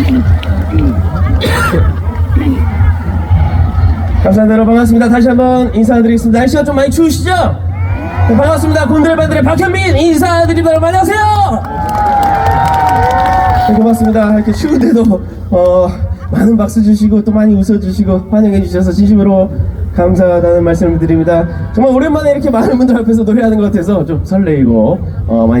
감사합니다 여러분. 반갑습니다. 다시 한번 인사드리겠습니다. 날씨가 좀 많이 추우시죠? 네, 반갑습니다. 곤드레반드레 박현민 인사드립니다. 여러분 안녕하세요. 네, 고맙습니다. 이렇게 추운데도 어, 많은 박수 주시고 또 많이 웃어주시고 환영해 주셔서 진심으로 감사하다는 말씀을 드립니다. 정말 오랜만에 이렇게 많은 분들 앞에서 노래하는 것 같아서 좀 설레이고 어, 많이